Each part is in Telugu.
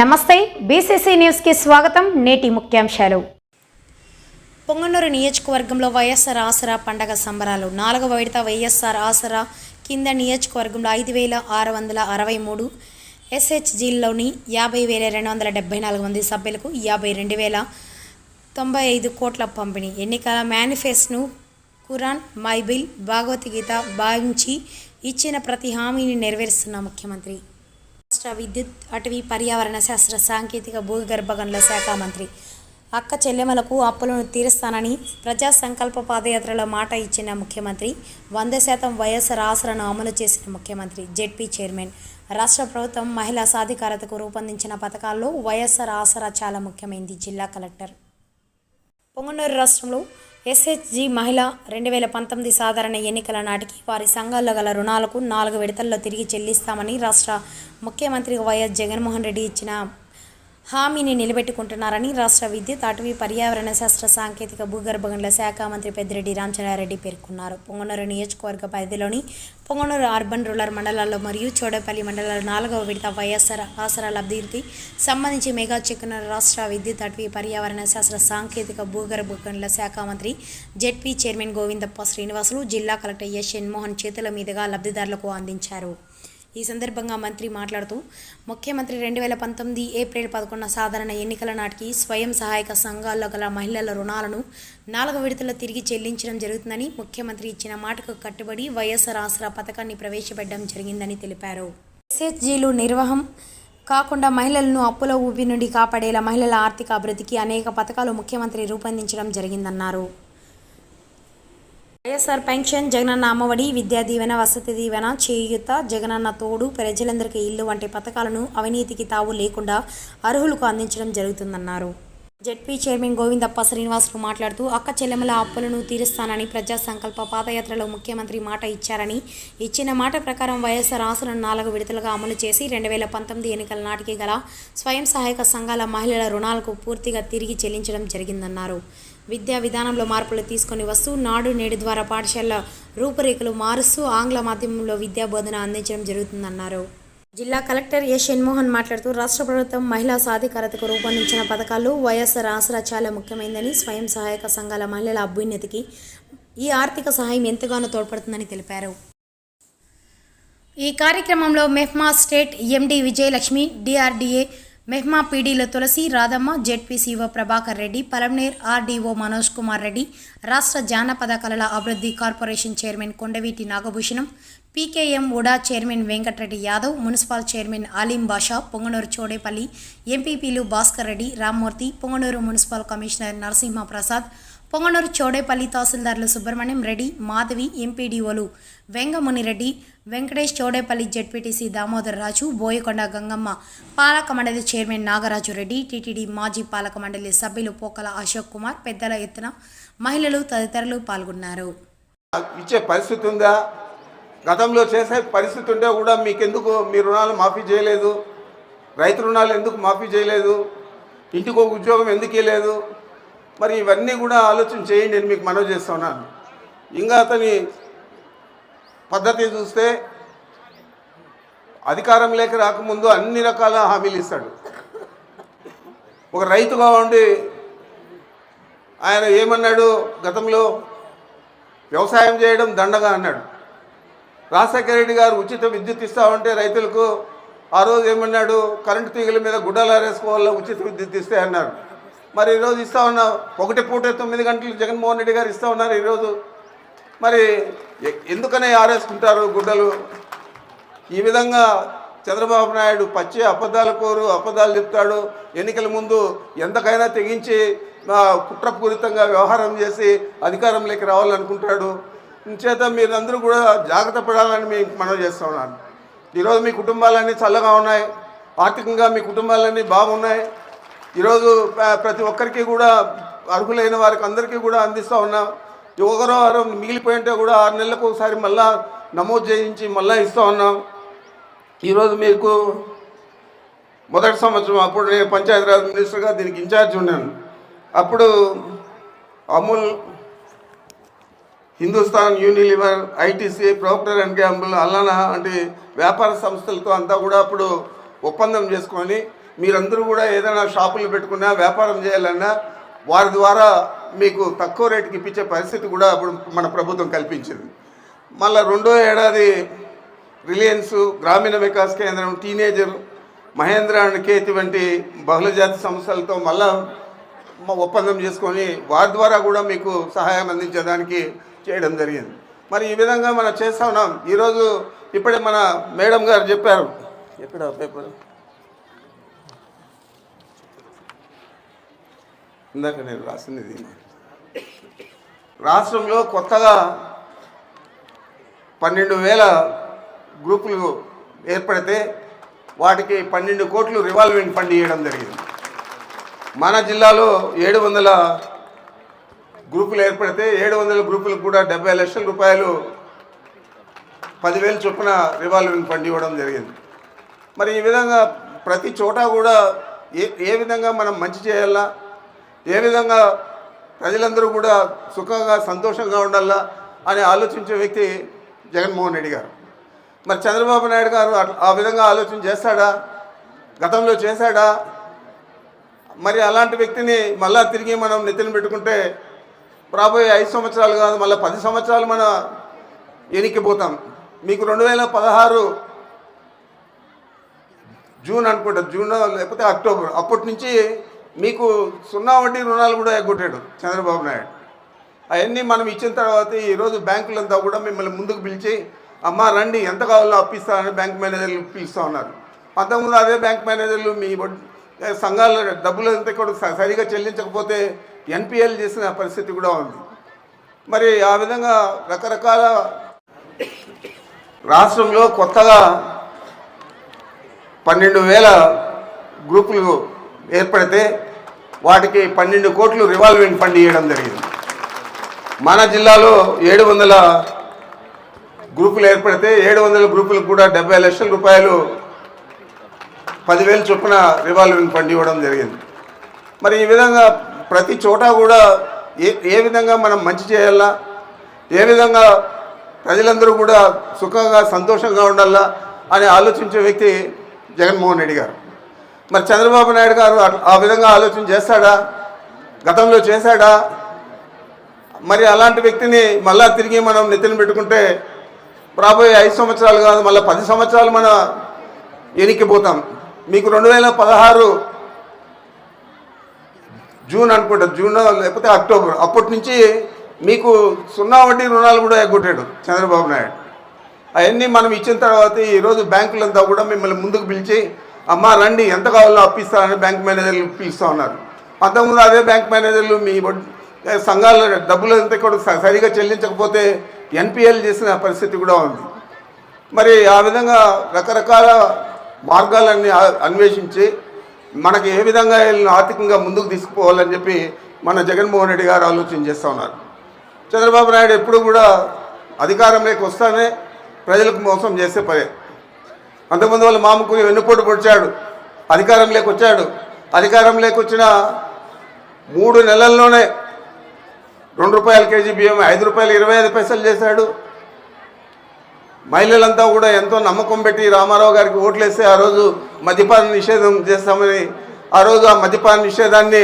నమస్తే బీసీసీ న్యూస్కి స్వాగతం నేటి ముఖ్యాంశాలు. పొంగనూరు నియోజకవర్గంలో వైఎస్ఆర్ ఆసరా పండగ సంబరాలు. నాలుగవ విడత వైఎస్ఆర్ ఆసరా కింద నియోజకవర్గంలో ఐదు వేల ఆరు వందల అరవై మూడు ఎస్హెచ్జిల్లోని యాభై వేల రెండు వందల డెబ్బై నాలుగు మంది సభ్యులకు యాభై రెండు వేల తొంభై ఐదు కోట్ల పంపిణీ. ఎన్నికల మేనిఫెస్టోను ఖురాన్ మైబిల్ భగవద్గీత భావించి ఇచ్చిన ప్రతి హామీని నెరవేరుస్తున్న ముఖ్యమంత్రి. రాష్ట్ర విద్యుత్ అటవీ పర్యావరణ శాస్త్ర సాంకేతిక భూగర్భ గనుల శాఖ మంత్రి అక్క చెల్లెమలకు అప్పులను తీరుస్తానని ప్రజా సంకల్ప పాదయాత్రలో మాట ఇచ్చిన ముఖ్యమంత్రి వంద శాతం వైఎస్ఆర్ ఆసరను అమలు చేసిన ముఖ్యమంత్రి జెడ్పీ చైర్మన్ రాష్ట్ర ప్రభుత్వం మహిళా సాధికారతకు రూపొందించిన పథకాల్లో వైఎస్ఆర్ ఆసరా చాలా ముఖ్యమైంది జిల్లా కలెక్టర్. పొంగనూరు రాష్ట్రంలో ఎస్హెచ్జి మహిళ రెండు వేల పంతొమ్మిది సాధారణ ఎన్నికల నాటికి వారి సంఘాల్లో గల రుణాలకు నాలుగు విడతల్లో తిరిగి చెల్లిస్తామని రాష్ట్ర ముఖ్యమంత్రి వైఎస్ జగన్మోహన్ రెడ్డి ఇచ్చిన హామీని నిలబెట్టుకుంటున్నారని రాష్ట్ర విద్యుత్ అటవీ పర్యావరణ శాస్త్ర సాంకేతిక భూగర్భ గనుల శాఖ మంత్రి పెద్దిరెడ్డి రామచంద్రారెడ్డి పేర్కొన్నారు. పొంగనూరు నియోజకవర్గ పరిధిలోని పొంగనూరు అర్బన్ రూరల్ మండలాల్లో మరియు చోడపల్లి మండలాల నాలుగవ విడత వైఎస్ఆర్ ఆసరాల అభివృద్ధికి సంబంధించి మెగా చెక్కున రాష్ట్ర విద్యుత్ అటవీ పర్యావరణ శాస్త్ర సాంకేతిక భూగర్భ గనుల శాఖ మంత్రి జెడ్పీ చైర్మన్ గోవిందప్ప శ్రీనివాసులు జిల్లా కలెక్టర్ ఎస్ షణ్మోహన్ చేతుల మీదుగా లబ్ధిదారులకు అందించారు. ఈ సందర్భంగా మంత్రి మాట్లాడుతూ ముఖ్యమంత్రి రెండు వేల పంతొమ్మిది ఏప్రిల్ పదకొండున సాధారణ ఎన్నికల నాటికి స్వయం సహాయక సంఘాల్లో గల మహిళల రుణాలను నాలుగు విడతల్లో తిరిగి చెల్లించడం జరుగుతుందని ముఖ్యమంత్రి ఇచ్చిన మాటకు కట్టుబడి వైఎస్ఆర్ ఆసరా పథకాన్ని ప్రవేశపెట్టడం జరిగిందని తెలిపారు. ఎస్హెచ్జీలు నిర్వహం కాకుండా మహిళలను అప్పుల ఊపి నుండి కాపాడేలా మహిళల ఆర్థిక అభివృద్ధికి అనేక పథకాలు ముఖ్యమంత్రి రూపొందించడం జరిగిందన్నారు. వైఎస్ఆర్ పెన్షన్ జగనన్న అమ్మఒడి విద్యా దీవెన వసతి దీవెన చేయూత జగనన్న తోడు ప్రజలందరికీ ఇల్లు వంటి పథకాలను అవినీతికి తావు లేకుండా అర్హులకు అందించడం జరుగుతుందన్నారు. జెడ్పీ చైర్మన్ గోవిందప్ప శ్రీనివాసులు మాట్లాడుతూ అక్క చెల్లెమల అప్పులను తీరుస్తానని ప్రజా సంకల్ప పాదయాత్రలో ముఖ్యమంత్రి మాట ఇచ్చారని ఇచ్చిన మాట ప్రకారం వైఎస్ఆర్ ఆసనను నాలుగు విడతలుగా అమలు చేసి రెండు వేల పంతొమ్మిది ఎన్నికల నాటికి గల స్వయం సహాయక సంఘాల మహిళల రుణాలకు పూర్తిగా తిరిగి చెల్లించడం జరిగిందన్నారు. విద్యా విధానంలో మార్పులు తీసుకొని వస్తూ నాడు నేడు ద్వారా పాఠశాల రూపురేఖలు మారుస్తూ ఆంగ్ల మాధ్యమంలో విద్యా బోధన అందించడం జరుగుతుందన్నారు. జిల్లా కలెక్టర్ ఎస్ షణ్మోహన్ మాట్లాడుతూ రాష్ట్ర ప్రభుత్వం మహిళా సాధికారతకు రూపొందించిన పథకాలు వైఎస్ఆర్ ఆసరా చాలా ముఖ్యమైనదని స్వయం సహాయక సంఘాల మహిళల అభ్యున్నతికి ఈ ఆర్థిక సహాయం ఎంతగానో తోడ్పడుతుందని తెలిపారు. ఈ కార్యక్రమంలో మెహ్మా స్టేట్ ఎండి విజయలక్ష్మి డిఆర్డీఏ మెహ్మా పీడీల తులసి రాధమ్మ జెడ్పీసీఓ ప్రభాకర్ రెడ్డి పలమనేర్ ఆర్డీఓ మనోజ్ కుమార్ రెడ్డి రాష్ట్ర జానపద కళల అభివృద్ధి corporation chairman Kondaveeti Nagabhushanam PKM UDA chairman Venkatareddy Yadav municipal chairman Aleem Basha Punganur Chowdepalli ఎంపీపీలు భాస్కర్ రెడ్డి రామ్మూర్తి పొంగనూరు మున్సిపల్ కమిషనర్ నరసింహ ప్రసాద్ పొంగనూరు చౌడేపల్లి తహసీల్దార్లు సుబ్రహ్మణ్యం రెడ్డి మాధవి ఎంపీడీఓలు వెంగమునిరెడ్డి వెంకటేష్ చౌడేపల్లి జెడ్పీటీసీ దామోదర్ రాజు బోయకొండ గంగమ్మ పాలక మండలి చైర్మన్ నాగరాజు రెడ్డి టీటీడీ మాజీ పాలక మండలి సభ్యులు పోకల అశోక్ కుమార్ పెద్దల ఎత్తున మహిళలు తదితరులు పాల్గొన్నారు. ఇచ్చే పరిస్థితి ఉందా? గతంలో చేసే పరిస్థితి ఉంటే కూడా మీకెందుకు మీ రుణాలు మాఫీ చేయలేదు? రైతు రుణాలు ఎందుకు మాఫీ చేయలేదు? ఇంటికి ఒక ఉద్యోగం ఎందుకు ఇవ్వలేదు? మరి ఇవన్నీ కూడా ఆలోచన చేయండి అని మీకు మనవి చేస్తున్నాను ఇంకా అతని పద్ధతి చూస్తే అధికారం లేక రాకముందు అన్ని రకాల హామీలు ఇస్తాడు. ఒక రైతుగా ఉండి ఆయన ఏమన్నాడు? గతంలో వ్యవసాయం చేయడం దండగా అన్నాడు. రాజశేఖర రెడ్డి గారు ఉచిత విద్యుత్ ఇస్తామంటే రైతులకు ఆ రోజు ఏమన్నాడు? కరెంటు తీగల మీద గుడ్డలు ఆరేసుకోవాలా ఉచిత విద్యుత్ ఇస్తే అన్నారు. మరి ఈరోజు ఇస్తా ఉన్న ఒకటి పూట తొమ్మిది గంటలు జగన్మోహన్ రెడ్డి గారు ఇస్తా ఉన్నారు ఈరోజు. మరి ఎందుకనే ఆరేసుకుంటారు గుడ్డలు? ఈ విధంగా చంద్రబాబు నాయుడు పచ్చి అబద్ధాల కోరు అబద్ధాలు చెప్తాడు. ఎన్నికల ముందు ఎంతకైనా తెగించి కుట్రపూరితంగా వ్యవహారం చేసి అధికారంలోకి రావాలనుకుంటాడు. చేత మీరందరూ కూడా జాగ్రత్త పడాలని మీకు మనవి చేస్తా ఉన్నాను. ఈరోజు మీ కుటుంబాలన్నీ చల్లగా ఉన్నాయి. ఆర్థికంగా మీ కుటుంబాలన్నీ బాగున్నాయి. ఈరోజు ప్రతి ఒక్కరికి కూడా అర్హులైన వారికి అందరికీ కూడా అందిస్తూ ఉన్నాం ఒకరో వారు మిగిలిపోయింటే కూడా ఆరు నెలలకు ఒకసారి మళ్ళా నమోదు చేయించి మళ్ళీ ఇస్తూ ఉన్నాం. ఈరోజు మీకు మొదటి సంవత్సరం అప్పుడు నేను పంచాయతీరాజ్ మినిస్టర్గా దీనికి ఇన్ఛార్జ్ ఉన్నాను. అప్పుడు Amul Hindustan Unilever ITC Procter and Gamble Allana వంటి వ్యాపార సంస్థలతో అంతా కూడా అప్పుడు ఒప్పందం చేసుకొని మీరందరూ కూడా ఏదైనా షాపులు పెట్టుకున్నా వ్యాపారం చేయాలన్నా వారి ద్వారా మీకు తక్కువ రేటుకి ఇప్పించే పరిస్థితి కూడా అప్పుడు మన ప్రభుత్వం కల్పించింది. మళ్ళీ రెండో ఏడాది రిలయన్స్ గ్రామీణ వికాస్ కేంద్రం టీనేజర్ మహేంద్ర అండ్ కేతి వంటి బహుళజాతి సంస్థలతో మళ్ళా ఒప్పందం చేసుకొని వారి ద్వారా కూడా మీకు సహాయం అందించడానికి చేయడం జరిగింది. మరి ఈ విధంగా మనం చేస్తా ఉన్నాం. ఈరోజు ఇప్పుడే మన మేడం గారు చెప్పారు. ఎక్కడ పేపర్? ఇందాక నేను రాసింది రాష్ట్రంలో కొత్తగా పన్నెండు వేల గ్రూపులు ఏర్పడితే వాటికి పన్నెండు కోట్లు రివాల్వింగ్ ఫండ్ ఇవ్వడం జరిగింది. మన జిల్లాలో ఏడు వందల గ్రూపులు ఏర్పడితే ఏడు వందల గ్రూపులకు కూడా డెబ్బై లక్షల రూపాయలు పదివేలు చొప్పున రివాల్వింగ్ ఫండ్ ఇవ్వడం జరిగింది. మరి ఈ విధంగా ప్రతి చోట కూడా ఏ ఏ విధంగా మనం మంచి చేయాలా? ఏ విధంగా ప్రజలందరూ కూడా సుఖంగా సంతోషంగా ఉండాలా అని ఆలోచించే వ్యక్తి జగన్మోహన్ రెడ్డి గారు. మరి చంద్రబాబు నాయుడు గారు ఆ విధంగా ఆలోచన చేస్తాడా? గతంలో చేశాడా? మరి అలాంటి వ్యక్తిని మళ్ళా తిరిగి మనం నెత్తిన పెట్టుకుంటే రాబోయే ఐదు సంవత్సరాలు కాదు మళ్ళీ పది సంవత్సరాలు మన ఎనిక్కిపోతాం మీకు రెండు వేల పదహారు జూన్ అనుకుంటా జూన్ లేకపోతే అక్టోబర్ అప్పటి నుంచి మీకు సున్నా వడ్డీ రుణాలు కూడా ఎగ్గొట్టాడు చంద్రబాబు నాయుడు. అవన్నీ మనం ఇచ్చిన తర్వాత ఈరోజు బ్యాంకులంతా కూడా మిమ్మల్ని ముందుకు పిలిచి అమ్మ రండి ఎంత కావాలో అప్పిస్తారని బ్యాంక్ మేనేజర్లు పిలుస్తూ ఉన్నారు. అంతకుముందు అదే బ్యాంక్ మేనేజర్లు మీ వడ్- సంఘాల డబ్బులు అంతా కూడా స- సరిగా చెల్లించకపోతే ఎన్పిఎల్ చేసిన పరిస్థితి కూడా ఉంది. మరి ఆ విధంగా రకరకాల రాష్ట్రంలో కొత్తగా పన్నెండు వేల గ్రూపులు ఏర్పడితే వాటికి పన్నెండు కోట్లు రివాల్వింగ్ ఫండ్ ఇవ్వడం జరిగింది. మన జిల్లాలో ఏడు వందల గ్రూపులు ఏర్పడితే ఏడు వందల గ్రూపులకు కూడా డెబ్బై లక్షల రూపాయలు పదివేలు చొప్పున రివాల్వింగ్ ఫండ్ ఇవ్వడం జరిగింది. మరి ఈ విధంగా ప్రతి చోట కూడా ఏ ఏ విధంగా మనం మంచి చేయాలా? ఏ విధంగా ప్రజలందరూ కూడా సుఖంగా సంతోషంగా ఉండాలా? అని ఆలోచించే వ్యక్తి జగన్మోహన్ రెడ్డి గారు. మరి చంద్రబాబు నాయుడు గారు ఆ విధంగా ఆలోచన చేస్తాడా? గతంలో చేశాడా? మరి అలాంటి వ్యక్తిని మళ్ళా తిరిగి మనం నెత్తిన పెట్టుకుంటే రాబోయే ఐదు సంవత్సరాలు కాదు మళ్ళీ పది సంవత్సరాలు మన ఎనిక్కిపోతాం మీకు రెండు వేల పదహారు జూన్ అనుకుంటా జూన్ లేకపోతే అక్టోబర్. అప్పటి నుంచి మీకు సున్నా వడ్డీ రుణాలు కూడా ఎగ్గొట్టాడు చంద్రబాబు నాయుడు. అవన్నీ మనం ఇచ్చిన తర్వాత ఈరోజు బ్యాంకులంతా కూడా మిమ్మల్ని ముందుకు పిలిచి అమ్మ రండి ఎంత కావాలో అప్పిస్తారని బ్యాంక్ మేనేజర్లు పిలుస్తూ ఉన్నారు. అంతకుముందు అదే బ్యాంక్ మేనేజర్లు మీ సంఘాల డబ్బులు అంతా కూడా సరిగా చెల్లించకపోతే ఎన్పిఎల్ చేసిన పరిస్థితి కూడా ఉంది. మరి ఆ విధంగా రకరకాల మార్గాలన్నీ అన్వేషించి మనకి ఏ విధంగా వీళ్ళని ఆర్థికంగా ముందుకు తీసుకుపోవాలని చెప్పి మన జగన్మోహన్ రెడ్డి గారు ఆలోచన చేస్తూ ఉన్నారు. చంద్రబాబు నాయుడు ఎప్పుడు కూడా అధికారంలోకి వస్తానే ప్రజలకు మోసం చేసే పని అంతకుముందు వాళ్ళ మామకు వెన్నుపోటు పొడిచాడు. అధికారం వచ్చాడు అధికారం లేకొచ్చిన మూడు నెలల్లోనే రెండు రూపాయల కేజీ బియ్యం ఐదు రూపాయలు ఇరవై ఐదు పైసలు చేశాడు. మహిళలంతా కూడా ఎంతో నమ్మకం పెట్టి రామారావు గారికి ఓట్లేస్తే ఆ రోజు మద్యపాన నిషేధం చేస్తామని ఆ రోజు ఆ మద్యపాన నిషేధాన్ని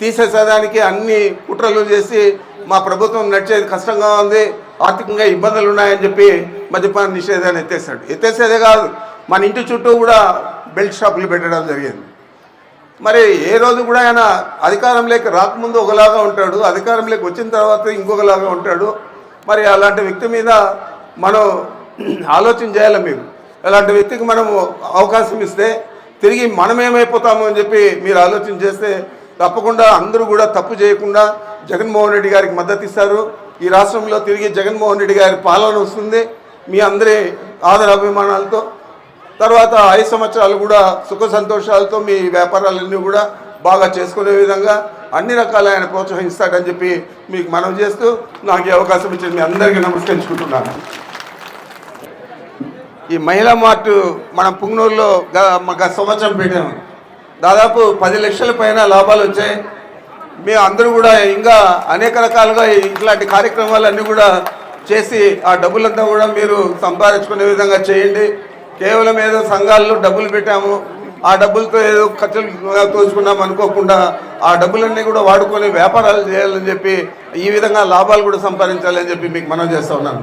తీసేసేదానికి అన్ని కుట్రలు చేసి మా ప్రభుత్వం నడిచేది కష్టంగా ఉంది ఆర్థికంగా ఇబ్బందులు ఉన్నాయని చెప్పి మద్యపాన నిషేధాన్ని ఎత్తేసాడు ఎత్తేసేదే కాదు మన ఇంటి చుట్టూ కూడా బెల్ట్ షాపులు పెట్టడం జరిగింది. మరి ఏ రోజు కూడా ఆయన అధికారంలోకి రాకముందు ఒకలాగా ఉంటాడు అధికారంలోకి వచ్చిన తర్వాత ఇంకొకలాగా ఉంటాడు. మరి అలాంటి వ్యక్తి మీద మనం ఆలోచన చేయాలి మీరు అలాంటి వ్యక్తికి మనం అవకాశం ఇస్తే తిరిగి మనం ఏమైపోతాము అని చెప్పి మీరు ఆలోచన చేస్తే తప్పకుండా అందరూ కూడా తప్పు చేయకుండా జగన్మోహన్ రెడ్డి గారికి మద్దతు ఇస్తారు. ఈ రాష్ట్రంలో తిరిగి జగన్మోహన్ రెడ్డి గారి పాలన వస్తుంది. మీ అందరి ఆదర అభిమానాలతో తర్వాత ఐదు సంవత్సరాలు కూడా సుఖ సంతోషాలతో మీ వ్యాపారాలన్నీ కూడా బాగా చేసుకునే విధంగా అన్ని రకాల ఆయన ప్రోత్సహిస్తాడని చెప్పి మీకు మనవి చేస్తూ నాకు ఈ అవకాశం ఇచ్చింది మీ అందరికీ నమస్కరించుకుంటున్నాను. ఈ మహిళా మార్ట్ మనం పుంగనూరులో గ- గత సంవత్సరం పెట్టాము దాదాపు పది లక్షల పైన లాభాలు వచ్చాయి. మేము అందరూ కూడా ఇంకా అనేక రకాలుగా ఇట్లాంటి కార్యక్రమాలన్నీ కూడా చేసి ఆ డబ్బులంతా కూడా మీరు సంపాదించుకునే విధంగా చేయండి. కేవలం ఏదో సంఘాల్లో డబ్బులు పెట్టాము ఆ డబ్బులతో ఏదో ఖర్చులు తోచుకున్నాం అనుకోకుండా ఆ డబ్బులన్నీ కూడా వాడుకొని వ్యాపారాలు చేయాలని చెప్పి ఈ విధంగా లాభాలు కూడా సంపాదించాలని చెప్పి మీకు మనం చేస్తా ఉన్నాను.